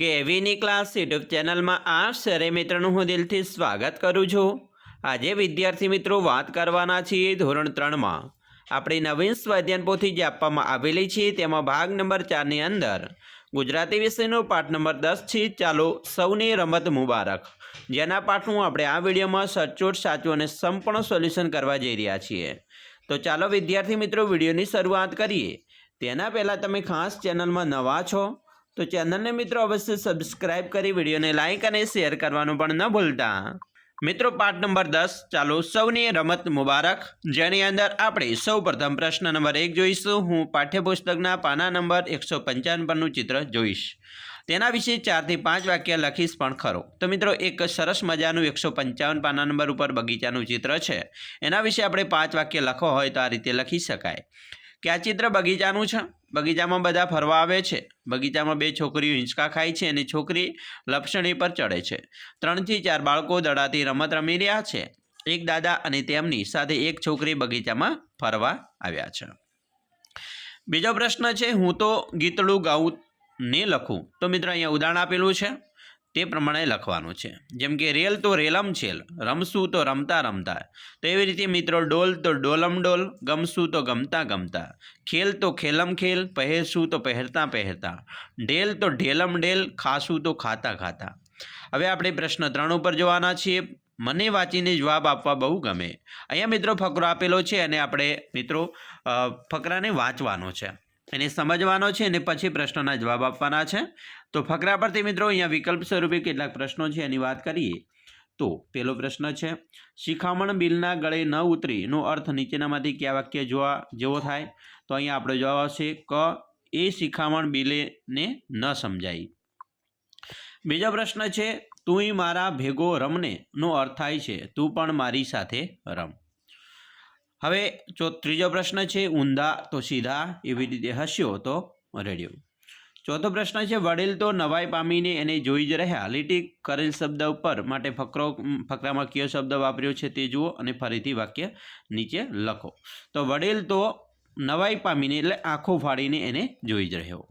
કે એવીની class YouTube ચેનલમાં આ શરે મિત્રનું હું દિલથી સ્વાગત કરું છું. આજે વિદ્યાર્થી મિત્રો વાત કરવાના છીએ ધોરણ ત્રણમાં. આપણી નવીન સ્વાધ્યાન પોથી જે આપવામાં આવેલી છે તેમાં ભાગ નંબર ચારની અંદર, ગુજરાતી વિષયનો પાઠ નંબર દસ છે, ચાલો સૌની રમત મુબારક. જેના પાઠનું આપણે આ વિડીયોમાં સચોટ, સાચું અને સંપૂર્ણ સોલ્યુશન કરવા જઈ રહ્યા છીએ. તો ચાલો વિદ્યાર્થી મિત્રો વિડીયોની શરૂઆત કરીએ. તેના પહેલાં તમે ખાસ ચેનલમાં નવા છો તો ચેનલને મિત્રો અવશ્ય સબસ્ક્રાઇબ કરી વિડીયોને લાઇક અને શેર કરવાનું પણ ન ભૂલતા. મિત્રો, પાઠ નંબર દસ, ચાલો સૌની રમત મુબારક. જેની અંદર આપણે સૌ પ્રથમ પ્રશ્ન નંબર એક જોઈશું. હું પાઠ્યપુસ્તકના પાના નંબર એકસો પંચાવન પરનું ચિત્ર જોઈશ. તેના વિશે ચારથી પાંચ વાક્ય લખીશ પણ ખરો. તો મિત્રો, એક સરસ મજાનું એકસો પંચાવન પાના નંબર ઉપર બગીચાનું ચિત્ર છે. એના વિશે આપણે પાંચ વાક્ય લખો હોય તો આ રીતે લખી શકાય. કે આ ચિત્ર બગીચાનું છે? બગીચામાં બધા ફરવા આવે છે. બગીચામાં બે છોકરીઓ હિંચકા ખાય છે અને છોકરી લપસણી પર ચડે છે. ત્રણથી ચાર બાળકો દડાથી રમત રમી રહ્યા છે. એક દાદા અને તેમની સાથે એક છોકરી બગીચામાં ફરવા આવ્યા છે. બીજો પ્રશ્ન છે, હું તો ગીતડું ગાઉં ને લખું. તો મિત્રો, અહીંયા ઉદાહરણ આપેલું છે. તે પ્રમાણે લખવાનું છે. જેમ કે, રેલ તો રેલમ છેલ, રમશું તો રમતા રમતા. તો એવી રીતે મિત્રો, ડોલ તો ડોલમ ડોલ, ગમશું તો ગમતા ગમતા. ખેલ તો ખેલમ ખેલ, પહેરશું તો પહેરતા પહેરતા. ઢેલ તો ઢેલમ ઢેલ ખાશું તો ખાતા ખાતા. હવે આપણે પ્રશ્ન ત્રણ ઉપર જોવાના છીએ. મને વાંચીને જવાબ આપવા બહુ ગમે. અહીંયા મિત્રો ફકરો આપેલો છે અને આપણે મિત્રો ફકરાને વાંચવાનો છે. એને સમજવાનો છે અને પછી પ્રશ્નના જવાબ આપવાના છે. તો ફકરા પરથી મિત્રો, અહીંયા વિકલ્પ સ્વરૂપે કેટલાક પ્રશ્નો છે, એની વાત કરીએ. તો પહેલો પ્રશ્ન છે, શિખામણ બિલના ગળે ન ઉતરી નો અર્થ નીચેનામાંથી કયા વાક્ય જોવા જેવો થાય? તો અહીંયા આપણો જવાબ આવશે, ક, એ શિખામણ બિલેને ન સમજાય. બીજો પ્રશ્ન છે, તુંય મારા ભેગો રમને નો અર્થ થાય છે, તું પણ મારી સાથે રમ. હવે જો ત્રીજો પ્રશ્ન છે, ઊંધા તો સીધા એવી રીતે હસ્યો તો રેડિયો. ચોથો પ્રશ્ન છે, વડીલ તો નવાઈ પામીને એને જોઈ જ રહ્યા. લીટી કરેલ શબ્દ ઉપર માટે ફકરો, ફકરામાં કયો શબ્દ વાપર્યો છે તે જુઓ અને ફરીથી વાક્ય નીચે લખો. તો વડીલ તો નવાઈ પામીને એટલે આંખો ફાડીને એને જોઈ જ રહ્યો.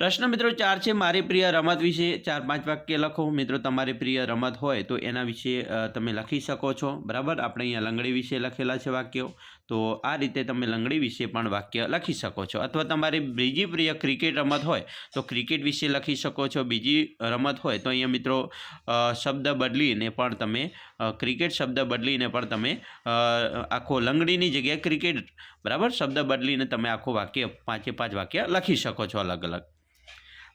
પ્રશ્ન મિત્રો ચાર છે, મારી પ્રિય રમત વિશે. ચાર પાંચ વાક્ય લખો. મિત્રો, તમારી પ્રિય રમત હોય તો એના વિશે તમે લખી શકો છો. બરાબર? આપણે અહીંયા લંગડી વિશે લખેલા છે વાક્યો. તો આ રીતે તમે લંગડી વિશે પણ વાક્ય લખી શકો છો. અથવા તમારી બીજી પ્રિય ક્રિકેટ રમત હોય તો ક્રિકેટ વિશે લખી શકો છો. બીજી રમત હોય તો અહીંયા મિત્રો શબ્દ બદલીને પણ તમે ક્રિકેટ શબ્દ બદલીને પણ તમે આખો લંગડીની જગ્યાએ ક્રિકેટ, બરાબર? શબ્દ બદલીને તમે આખો વાક્ય પાંચે પાંચ વાક્ય લખી શકો છો અલગ અલગ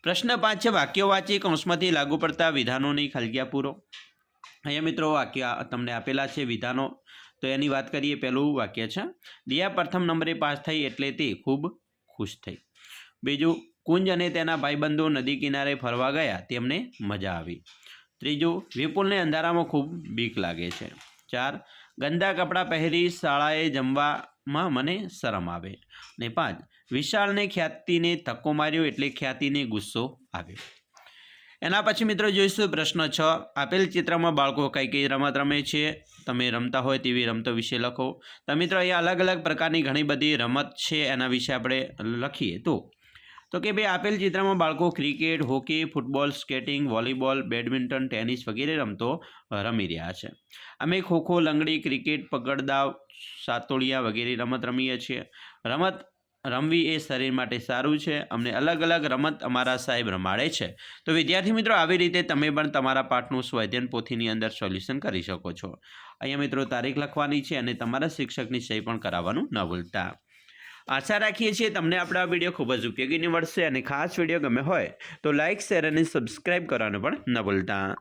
પ્રશ્ન પાંચ છે, વાક્યો વાંચી કૌંસમાંથી લાગુ પડતા વિધાનોની ખલગ્યા પૂરો. અહીંયા મિત્રો વાક્ય તમને આપેલા છે વિધાનો. તો એની વાત કરીએ, પહેલું વાક્ય છે, દિયા પ્રથમ નંબરે પાસ થઈ એટલે તે ખૂબ ખુશ થઈ. બીજું, કુંજ અને તેના ભાઈબંધો નદી કિનારે ફરવા ગયા, તેમને મજા આવી. ત્રીજું, વિપુલને અંધારામાં ખૂબ બીક લાગે છે. ચાર ગંદા કપડાં પહેરી શાળાએ જમવામાં મને શરમ આવે. ને પાંચ વિશાળને ખ્યાતિને ધક્કો માર્યો એટલે ખ્યાતિને ગુસ્સો આવ્યો. એના પછી મિત્રો જોઈશું પ્રશ્ન છ. આપેલ ચિત્રમાં બાળકો કઈ કઈ રમત રમે છે? તમે રમતા હોય તેવી રમતો વિશે લખો. તો મિત્રો, અહીંયા અલગ અલગ પ્રકારની ઘણી બધી રમત છે એના વિશે આપણે લખીએ તો તો કે ભાઈ આપેલ ચિત્રમાં બાળકો cricket, hockey, football, skating, volleyball, badminton, tennis વગેરે રમતો રમી રહ્યા છે. અમે ખોખો, લંગડી, ક્રિકેટ પકડદાવ સાતોડિયા વગેરે રમત રમીએ છીએ. રમત રમવી એ શરીર માટે સારું છે. અમને અલગ અલગ રમત અમારા સાહેબ રમાડે છે. તો વિદ્યાર્થી મિત્રો, આવી રીતે તમે પણ તમારા પાઠનું સ્વાધ્યન પોથીની અંદર સોલ્યુશન કરી શકો છો. અહીંયા મિત્રો તારીખ લખવાની છે અને તમારા શિક્ષકની સહી પણ કરાવવાનું ન ભૂલતા. આશા રાખીએ છીએ તમને આપણો આ વીડિયો ખૂબ જ ઉપયોગી નીવડશે અને ખાસ વીડિયો ગમે હોય તો લાઇક શેર અને સબસ્ક્રાઈબ કરવાનું પણ ન ભૂલતા.